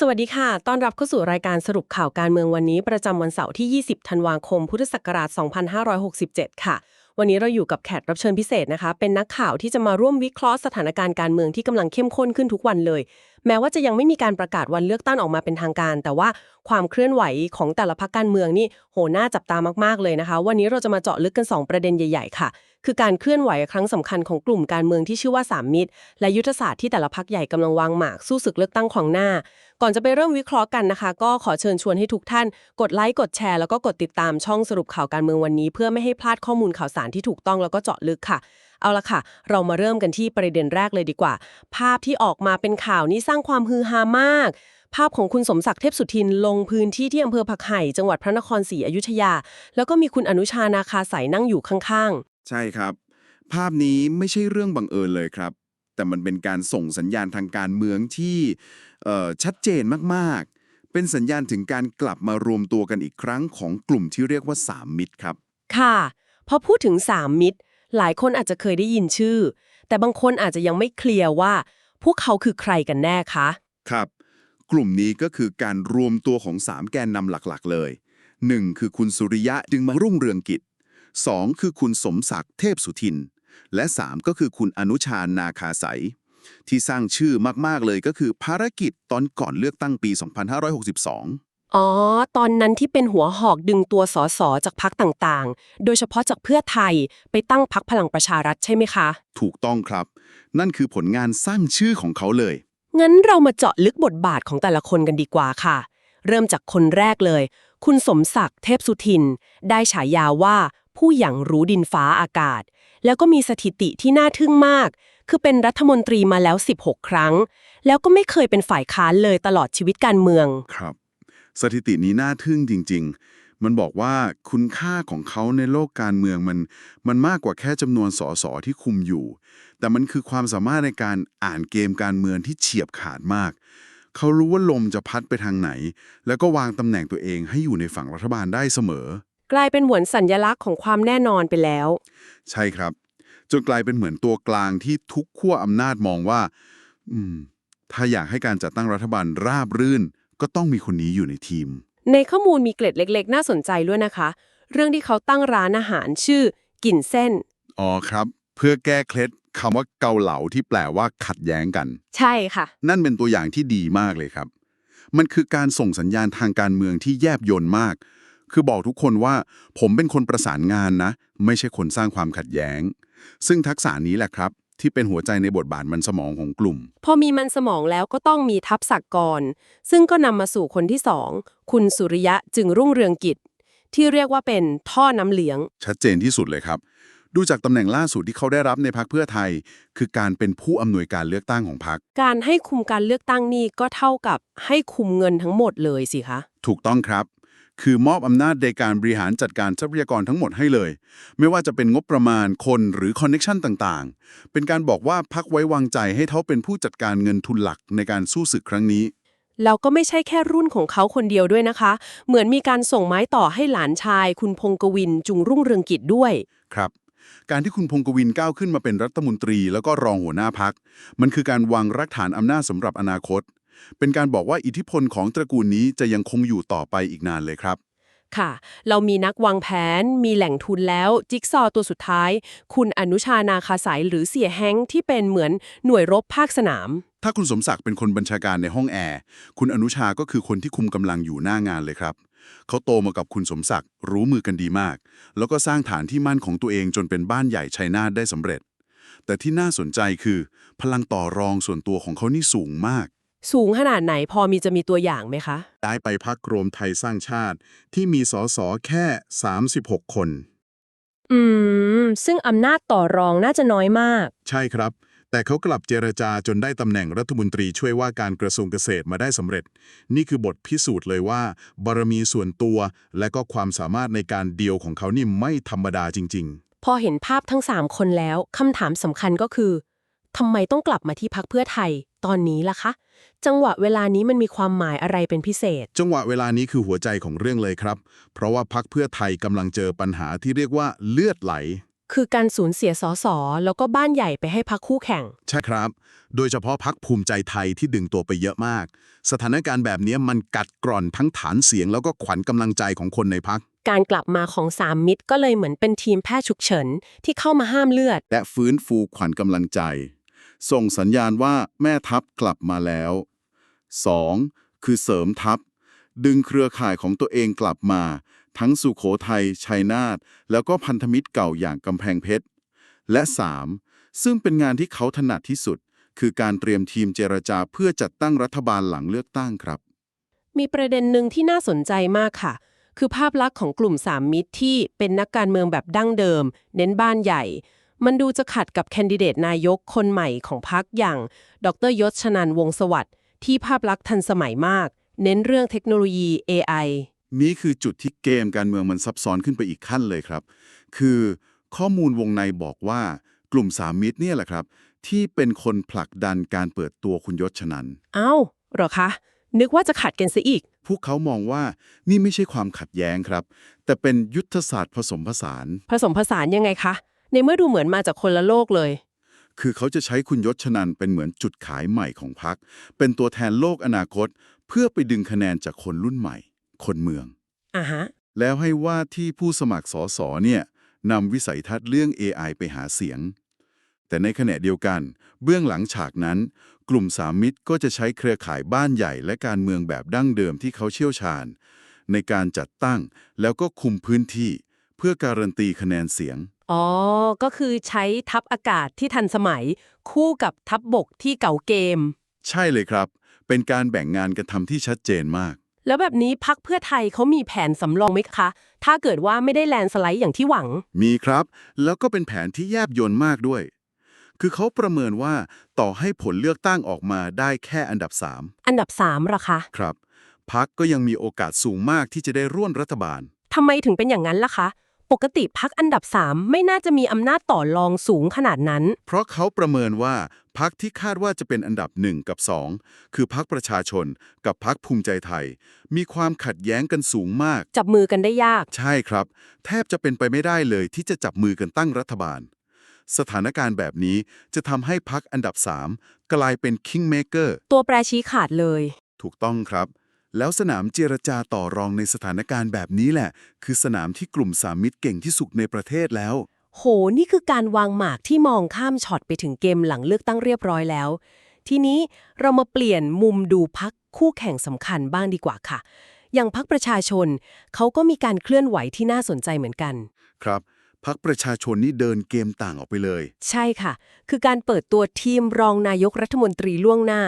สวัสดีค่ะ ต้อนรับเข้าสู่รายการสรุปข่าวการเมืองวันนี้ ประจำวันเสาร์ที่ 20 ธันวาคม พุทธศักราช 2567 ค่ะ วันนี้เราอยู่กับแขกรับเชิญพิเศษนะคะ เป็นนักข่าวที่จะมาร่วมวิเคราะห์สถานการณ์การเมืองที่กำลังเข้มข้นขึ้นทุกวันเลย แม้ว่าจะยังไม่มีการประกาศวันเลือกตั้งออกมาเป็นทางการ แต่ว่าความเคลื่อนไหวของแต่ละพรรคการเมืองนี่โหน่าจับตามากๆเลยนะคะ วันนี้เราจะมาเจาะลึกกัน 2 ประเด็นใหญ่ ๆ ค่ะ คือการเคลื่อนไหวครั้งสำคัญของกลุ่มการเมืองที่ชื่อว่าสามมิตร และยุทธศาสตร์ที่แต่ละพรรคใหญ่กำลังวางหมากสู้ศึกเลือกตั้งของหน้า ก่อนจะไปเริ่มวิเคราะห์กันนะคะ ก็ขอเชิญชวนให้ทุกท่าน กดไลค์กดแชร์แล้วก็กดติดตามช่องสรุปข่าวการเมืองวันนี้ เพื่อไม่ให้พลาดข้อมูลข่าวสารที่ถูกต้องแล้วก็เจาะลึกค่ะ เอาละค่ะ เรามาเริ่มกันที่ประเด็นแรกเลยดีกว่า ภาพที่ออกมาเป็นข่าวนี้สร้างความฮือฮามาก ภาพของคุณสมศักดิ์เทพสุทินลงพื้นที่ที่อำเภอผักไห่จังหวัดพระนครศรีอยุธยา แล้วก็มีคุณอนุชานาคาสายนั่งอยู่ข้างใช่ครับ ภาพนี้ไม่ใช่เรื่องบังเอิญเลยครับ แต่มันเป็นการส่งสัญญาณทางการเมืองที่เอ่อชัดเจนมากๆ เป็นสัญญาณถึงการกลับมารวมตัวกันอีกครั้งของกลุ่มที่เรียกว่าสามมิตรครับๆค่ะพอพูดถึงสามมิตร หลายคนอาจจะเคยได้ยินชื่อ แต่บางคนอาจจะยังไม่เคลียร์ว่า พวกเขาคือใครกันแน่คะ ครับ กลุ่มนี้ก็คือการรวมตัวของ 3 แกนนำหลักๆ เลย 1. คือคุณสุริยะจึงมารุ่งเรืองกิจ 2. คือคุณสมศักดิ์เทพสุทิน และ 3 ก็คือคุณอนุชานาคาใสยที่สร้างชื่อมากๆเลยก็คือภารกิจตอนก่อนเลือกตั้งปี 2562 อ๋อ ตอนนั้นที่เป็นหัวหอกดึงตัวสสจากพักต่างๆ โดยเฉพาะจากเพื่อไทยไปตั้งพักพลังประชารัฐใช่ไหมคะ ถูกต้องครับ นั่นคือผลงานสร้างชื่อของเขาเลย งั้นเรามาเจาะลึกบทบาทของแต่ละคนกันดีกว่าค่ะ เริ่มจากคนแรกเลย คุณสมศักดิ์เทพสุทิน ได้ฉายาว่าผู้หยั่งรู้ดินฟ้าอากาศ แล้วก็มีสถิติที่น่าทึ่งมาก คือเป็นรัฐมนตรีมาแล้ว 16 ครั้ง แล้วก็ไม่เคยเป็นฝ่ายค้านเลยตลอดชีวิตการเมือง ครับ สถิตินี้น่าทึ่งจริง ๆ มันบอกว่าคุณค่าของเขาในโลกการเมืองมัน มันมากกว่าแค่จำนวนสสที่คุมอยู่ แต่มันคือความสามารถในการอ่านเกมการเมืองที่เฉียบขาดมาก เขารู้ว่าลมจะพัดไปทางไหน แล้วก็วางตำแหน่งตัวเองให้อยู่ในฝั่งรัฐบาลได้เสมอ กลายเป็นหวนสัญญลักษณ์ของความแน่นอนไปแล้ว ใช่ครับจนกลายเป็นเหมือนตัวกลางที่ทุกขั้วอำนาจมองว่า อืม ถ้าอยากให้การจัดตั้งรัฐบาลราบรื่น ก็ต้องมีคนนี้อยู่ในทีม ในข้อมูลมีเกร็ดเล็ก ๆ น่าสนใจด้วยนะคะ เรื่องที่เขาตั้งร้านอาหารชื่อ กิ่นเส้น อ๋อครับ เพื่อแก้เคล็ดคำว่าเกาเหลาที่แปลว่าขัดแย้งกัน ใช่ค่ะ นั่นเป็นตัวอย่างที่ดีมากเลยครับ มันคือการส่งสัญญาณทางการเมืองที่แยบยลมาก คือบอกทุกคนว่า ผมเป็นคนประสานงานนะ ไม่ใช่คนสร้างความขัดแย้ง ซึ่งทักษะนี้แหละครับ ที่เป็นหัวใจในบทบาทมันสมองของกลุ่ม พอมีมันสมองแล้วก็ต้องมีทัพศักกร ซึ่งก็นำมาสู่คนที่สองคุณสุริยะจึงรุ่งเรืองกิจ ที่เรียกว่าเป็นท่อน้ำเหลียง ชัดเจนที่สุดเลยครับ ดูจากตำแหน่งล่าสุดที่เขาได้รับในพักเพื่อไทย คือการเป็นผู้อำนวยการเลือกตั้งของพัก การให้คุมการเลือกตั้งนี่ก็เท่ากับให้คุมเงินทั้งหมดเลยสิคะ ถูกต้องครับ คือมอบอำนาจในการบริหารจัดการทรัพยากรทั้งหมดให้เลย ไม่ว่าจะเป็นงบประมาณคนหรือคอนเน็ชันต่างๆ เป็นการบอกว่าพักไว้วางใจให้เขาเป็นผู้จัดการเงินทุนหลักในการสู้ศึกครั้งนี้แล้วก็ไม่ใช่แค่รุ่นของเขาคนเดียวด้วยนะคะ เหมือนมีการส่งไม้ต่อให้หลานชาย คุณพงกวินจุงรุ่งเรืองกิจด้วย ครับ การที่คุณพงกวินก้าวขึ้นมาเป็นรัฐมนตรี แล้วก็รองหัวหน้าพัก มันคือการวางรากฐานอำนาจสำหรับอนาคต เป็นการบอกว่าอิทธิพลของตระกูลนี้จะยังคงอยู่ต่อไปอีกนานเลยครับ ค่ะ เรามีนักวางแผน มีแหล่งทุนแล้ว จิ๊กซอว์ตัวสุดท้าย คุณอนุชานาคาสายหรือเสียแฮงค์ที่เป็นเหมือนหน่วยรบภาคสนาม ถ้าคุณสมศักดิ์เป็นคนบัญชาการในห้องแอร์ คุณอนุชาก็คือคนที่คุมกำลังอยู่หน้างานเลยครับเขาโตมากับคุณสมศักดิ์รู้มือกันดีมาก แล้วก็สร้างฐานที่มั่นของตัวเองจนเป็นบ้านใหญ่ชัยนาทได้สำเร็จ แต่ที่น่าสนใจคือ พลังต่อรองส่วนตัวของเขานี่สูงมาก สูงขนาดไหนพอมีจะมีตัวอย่างไหมคะ ได้ไปพักรวมไทยสร้างชาติที่มีสสแค่ 36 คน อืม ซึ่งอำนาจต่อรองน่าจะน้อยมาก ใช่ครับ แต่เขากลับเจรจาจนได้ตำแหน่งรัฐมนตรีช่วยว่าการกระทรวงเกษตรมาได้สำเร็จ นี่คือบทพิสูจน์เลยว่า บารมีส่วนตัว และก็ความสามารถในการเดียวของเขานี่ไม่ธรรมดาจริงพอเห็นภาพทั้ง 3 คนแล้วคำถามสำคัญก็คือ ทำไมต้องกลับมาที่พักเพื่อไทย ตอนนี้ล่ะคะ จังหวะเวลานี้มันมีความหมายอะไรเป็นพิเศษๆจังหวะเวลานี้คือหัวใจของเรื่องเลยครับ เพราะว่าพักเพื่อไทยกำลังเจอปัญหาที่เรียกว่าเลือดไหล คือการสูญเสียสสแล้วก็บ้านใหญ่ไปให้พักคู่แข่ง ใช่ครับ โดยเฉพาะพักภูมิใจไทยที่ดึงตัวไปเยอะมาก สถานการณ์แบบนี้มันกัดกร่อนทั้งฐานเสียง แล้วก็ขวัญกำลังใจของคนในพัก การกลับมาของสามมิตรก็เลยเหมือนเป็นทีมแพทย์ฉุกเฉินที่เข้ามาห้ามเลือด และฟื้นฟูขวัญกำลังใจ ส่งสัญญาณว่าแม่ทัพกลับมาแล้ว 2. คือเสริมทัพ ดึงเครือข่ายของตัวเองกลับมา ทั้งสุโขทัย ชัยนาท แล้วก็พันธมิตรเก่าอย่างกำแพงเพชร และ 3. ซึ่งเป็นงานที่เขาถนัดที่สุด คือการเตรียมทีมเจรจาเพื่อจัดตั้งรัฐบาลหลังเลือกตั้งครับ มีประเด็นหนึ่งที่น่าสนใจมากค่ะคือภาพลักษณ์ของกลุ่มสามมิตรที่เป็นนักการเมืองแบบดั้งเดิม เน้นบ้านใหญ่ มันดูจะขัดกับแคนดิเดตนายกคนใหม่ของพรรคอย่าง ดรยศชนันวงศ์สวัสดิ์ที่ภาพลักษณ์ทันสมัยมาก เน้นเรื่องเทคโนโลยี AI นี่คือจุดที่เกมการเมืองมันซับซ้อนขึ้นไปอีกขั้นเลยครับ คือข้อมูลวงในบอกว่ากลุ่มสามมิตรเนี่ยแหละครับ ที่เป็นคนผลักดันการเปิดตัวคุณยศชนันเอ้าเหรอคะ นึกว่าจะขัดกันซะอีก พวกเขามองว่านี่ไม่ใช่ความขัดแย้งครับ แต่เป็นยุทธศาสตร์ผสมผสาน ผสมผสานยังไงคะ ในเมื่อดูเหมือนมาจากคนละโลกเลย คือเขาจะใช้คุณยศชนันเป็นเหมือนจุดขายใหม่ของพรรคเป็นตัวแทนโลกอนาคต เพื่อไปดึงคะแนนจากคนรุ่นใหม่ คนเมืองอะฮะแล้วให้ว่าที่ผู้สมัครสสเนี่ยนำวิสัยทัศน์เรื่อง AI ไปหาเสียง แต่ในขณะเดียวกัน เบื้องหลังฉากนั้น กลุ่มสามมิตรก็จะใช้เครือข่ายบ้านใหญ่และการเมืองแบบดั้งเดิมที่เขาเชี่ยวชาญ ในการจัดตั้งแล้วก็คุมพื้นที่เพื่อการันตีคะแนนเสียง อ๋อ ก็คือใช้ทัพอากาศที่ทันสมัย คู่กับทัพบบกที่เก่าเกม ใช่เลยครับ เป็นการแบ่งงานกันทำที่ชัดเจนมาก แล้วแบบนี้พักเพื่อไทยเขามีแผนสำรองไหมคะ ถ้าเกิดว่าไม่ได้แลนด์สไลด์อย่างที่หวัง มีครับ แล้วก็เป็นแผนที่แยบยลมากด้วย คือเขาประเมินว่าต่อให้ผลเลือกตั้งออกมาได้แค่อันดับอันดับ3หรอคะ3ครับพักก็ยังมีโอกาสสูงมากที่จะได้ร่วมรัฐบาลทำไมถึงเป็นอย่างนั้นล่ะคะ ปกติพักอันดับ 3 ไม่น่าจะมีอำนาจต่อรองสูงขนาดนั้น เพราะเขาประเมินว่าพักที่คาดว่าจะเป็นอันดับ 1 กับ 2 คือพักประชาชนกับพักภูมิใจไทย มีความขัดแย้งกันสูงมาก จับมือกันได้ยาก ใช่ครับ แทบจะเป็นไปไม่ได้เลยที่จะจับมือกันตั้งรัฐบาล สถานการณ์แบบนี้จะทำให้พักอันดับ 3 กลายเป็น Kingmaker ตัวแปรชี้ขาดเลย ถูกต้องครับ แล้วสนามเจรจาต่อรองในสถานการณ์แบบนี้แหละ คือสนามที่กลุ่มสามมิตรเก่งที่สุดในประเทศแล้ว โห นี่คือการวางหมากที่มองข้ามช็อตไปถึงเกมหลังเลือกตั้งเรียบร้อยแล้ว ทีนี้เรามาเปลี่ยนมุมดูพักคู่แข่งสำคัญบ้างดีกว่าค่ะ อย่างพักประชาชน เขาก็มีการเคลื่อนไหวที่น่าสนใจเหมือนกัน ครับ พักประชาชนนี่เดินเกมต่างออกไปเลย ใช่ค่ะ คือการเปิดตัวทีมรองนายกรัฐมนตรีล่วงหน้า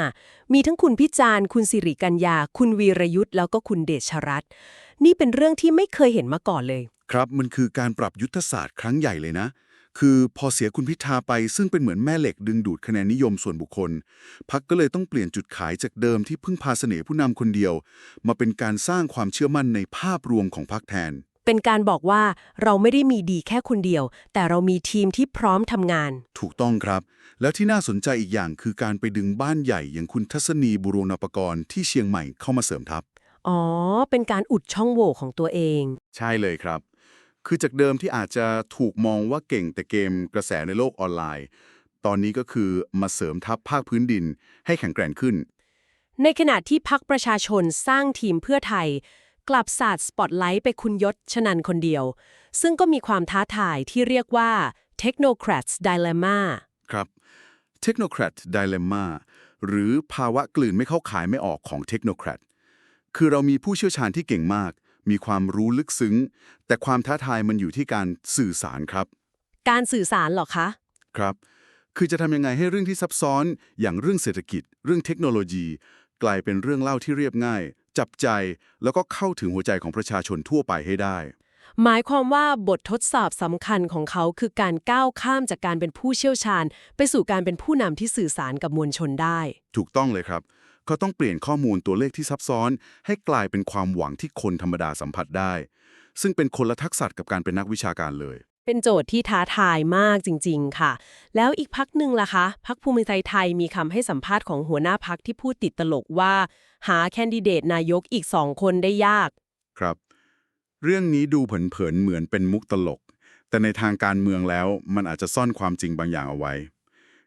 มีทั้งคุณพิจารณ์คุณสิริกัญญา คุณวีรยุทธ์แล้วก็คุณเดชรัตน์นี่เป็นเรื่องที่ไม่เคยเห็นมาก่อนเลย ครับมันคือการปรับยุทธศาสตร์ครั้งใหญ่เลยนะ คือพอเสียคุณพิธาไปซึ่งเป็นเหมือนแม่เหล็กดึงดูดคะแนนนิยมส่วนบุคคลพักก็เลยต้องเปลี่ยนจุดขายจากเดิมที่พึ่งพาเสน่ห์ผู้นำคนเดียว มาเป็นการสร้างความเชื่อมั่นในภาพรวมของพักแทน เป็นการบอกว่าเราไม่ได้มีดีแค่คนเดียว แต่เรามีทีมที่พร้อมทำงาน ถูกต้องครับ แล้วที่น่าสนใจอีกอย่างคือการไปดึงบ้านใหญ่อย่างคุณทัศนีบุรณปกรณ์ที่เชียงใหม่เข้ามาเสริมทัพ อ๋อ เป็นการอุดช่องโหว่ของตัวเอง ใช่เลยครับ คือจากเดิมที่อาจจะถูกมองว่าเก่งแต่เกมกระแสในโลกออนไลน์ ตอนนี้ก็คือมาเสริมทัพภาคพื้นดิน ให้แข็งแกร่งขึ้น ในขณะที่พักประชาชนสร้างทีมเพื่อไทย กลับสาดสปอตไลท์ไปคุณยศชนันคนเดียว ซึ่งก็มีความท้าทายที่เรียกว่า Technocrats Dilemma ครับ Technocrat Dilemma หรือภาวะกลืนไม่เข้าขายไม่ออกของ Technocrat คือเรามีผู้เชี่ยวชาญที่เก่งมาก มีความรู้ลึกซึ้ง แต่ความท้าทายมันอยู่ที่การสื่อสารครับ การสื่อสารเหรอคะ ครับ คือจะทำยังไงให้เรื่องที่ซับซ้อน อย่างเรื่องเศรษฐกิจ เรื่องเทคโนโลยี กลายเป็นเรื่องเล่าที่เรียบง่าย จับใจแล้วก็เข้าถึงหัวใจของประชาชนทั่วไปให้ได้ หมายความว่าบททดสอบสำคัญของเขาคือการก้าวข้ามจากการเป็นผู้เชี่ยวชาญ ไปสู่การเป็นผู้นำที่สื่อสารกับมวลชนได้ ถูกต้องเลยครับ เขาต้องเปลี่ยนข้อมูลตัวเลขที่ซับซ้อน ให้กลายเป็นความหวังที่คนธรรมดาสัมผัสได้ ซึ่งเป็นคนละทักษะกับการเป็นนักวิชาการเลย เป็นโจทย์ที่ท้าทายมากจริง ๆ ค่ะ แล้วอีกพักหนึ่งล่ะคะ พักภูมิใจไทยมีคำให้สัมภาษณ์ของหัวหน้าพักที่พูดติดตลกว่า หาแคนดิเดตนายกอีกสองคนได้ยาก ครับ เรื่องนี้ดูเผินๆเหมือนเป็นมุกตลก แต่ในทางการเมืองแล้วมันอาจจะซ่อนความจริงบางอย่างเอาไว้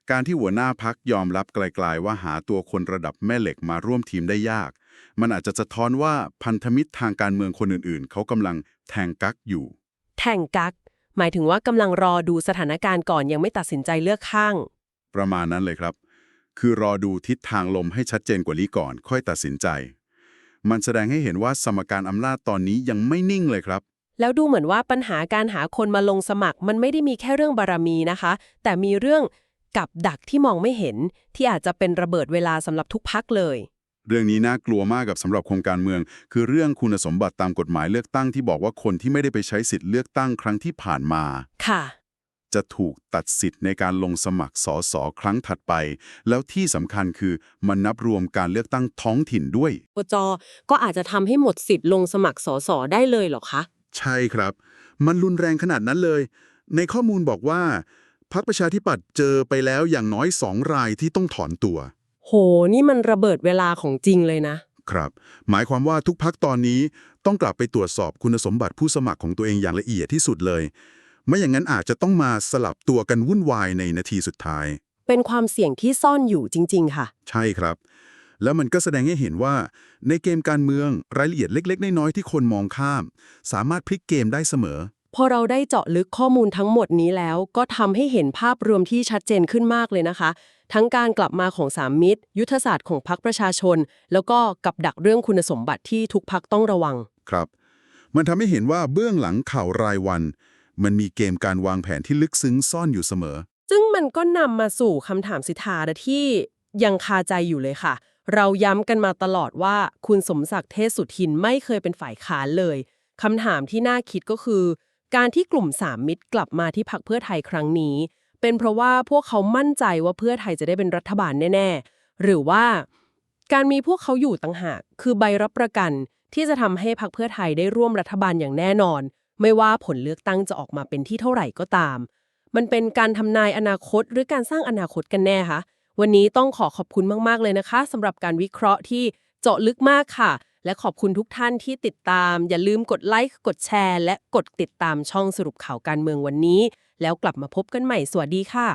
การที่หัวหน้าพักยอมรับไกลๆว่าหาตัวคนระดับแม่เหล็กมาร่วมทีมได้ยาก มันอาจจะสะท้อนว่าพันธมิตรทางการเมืองคนอื่นๆ เขากำลังแทงกักอยู่ แทงกัก หมายถึงว่ากำลังรอดูสถานการณ์ก่อนยังไม่ตัดสินใจเลือกข้าง ประมาณนั้นเลยครับ คือรอดูทิศทางลมให้ชัดเจนกว่านี้ก่อน ค่อยตัดสินใจ มันแสดงให้เห็นว่าสมการอำนาจตอนนี้ยังไม่นิ่งเลยครับ แล้วดูเหมือนว่าปัญหาการหาคนมาลงสมัครมันไม่ได้มีแค่เรื่องบารมีนะคะ แต่มีเรื่องกับดักที่มองไม่เห็นที่อาจจะเป็นระเบิดเวลาสำหรับทุกพักเลย เรื่องนี้น่ากลัวมากกับสำหรับโครงการเมือง คือเรื่องคุณสมบัติตามกฎหมายเลือกตั้งที่บอกว่าคนที่ไม่ได้ไปใช้สิทธิ์เลือกตั้งครั้งที่ผ่านมา ค่ะ จะถูกตัดสิทธิ์ในการลงสมัครสสครั้งถัดไป แล้วที่สำคัญคือมันนับรวมการเลือกตั้งท้องถิ่นด้วยปจก็อาจจะทำให้หมดสิทธิ์ลงสมัครสสได้เลยเหรอคะ ใช่ครับ มันรุนแรงขนาดนั้นเลย ในข้อมูลบอกว่าพรรคประชาธิปัตย์เจอไปแล้วอย่างน้อยสองรายที่ต้องถอนตัว โห นี่มันระเบิดเวลาของจริงเลยนะ ครับ หมายความว่าทุกพักตอนนี้ต้องกลับไปตรวจสอบคุณสมบัติผู้สมัครของตัวเองอย่างละเอียดที่สุดเลย ไม่อย่างนั้นอาจจะต้องมาสลับตัวกันวุ่นวายในนาทีสุดท้าย เป็นความเสี่ยงที่ซ่อนอยู่จริง ๆ ค่ะ ใช่ครับ แล้วมันก็แสดงให้เห็นว่า ในเกมการเมืองรายละเอียดเล็ก ๆ น้อยๆที่คนมองข้าม สามารถพลิกเกมได้เสมอ พอเราได้เจาะลึกข้อมูลทั้งหมดนี้แล้ว ก็ทำให้เห็นภาพรวมที่ชัดเจนขึ้นมากเลยนะคะ ทั้งการกลับมาของสามมิตร ยุทธศาสตร์ของพรรคประชาชน แล้วก็กับดักเรื่องคุณสมบัติที่ทุกพักต้องระวัง ครับ มันทำให้เห็นว่าเบื้องหลังข่าวรายวัน มันมีเกมการวางแผนที่ลึกซึ้งซ่อนอยู่เสมอ ซึ่งมันก็นำมาสู่คำถามสิทธาที่ยังคาใจอยู่เลยค่ะ เราย้ำกันมาตลอดว่าคุณสมศักดิ์เทพสุทินไม่เคยเป็นฝ่ายค้านเลยคำถามที่น่าคิดก็คือ การที่กลุ่มสามมิตรกลับมาที่พักเพื่อไทยครั้งนี้ เป็นเพราะว่าพวกเขามั่นใจว่าเพื่อไทยจะได้เป็นรัฐบาลแน่ ๆ หรือว่าการมีพวกเขาอยู่ต่างหาก คือใบรับประกันที่จะทำให้พักเพื่อไทยได้ร่วมรัฐบาลอย่างแน่นอน ไม่ว่าผลเลือกตั้งจะออกมาเป็นที่เท่าไหร่ก็ตาม มันเป็นการทำนายอนาคตหรือการสร้างอนาคตกันแน่คะวันนี้ต้องขอขอบคุณมากๆเลยนะคะสำหรับการวิเคราะห์ที่เจาะลึกมากค่ะ และขอบคุณทุกท่านที่ติดตาม อย่าลืมกดไลค์กดแชร์ และกดติดตามช่องสรุปข่าวการเมืองวันนี้ แล้วกลับมาพบกันใหม่ สวัสดีค่ะ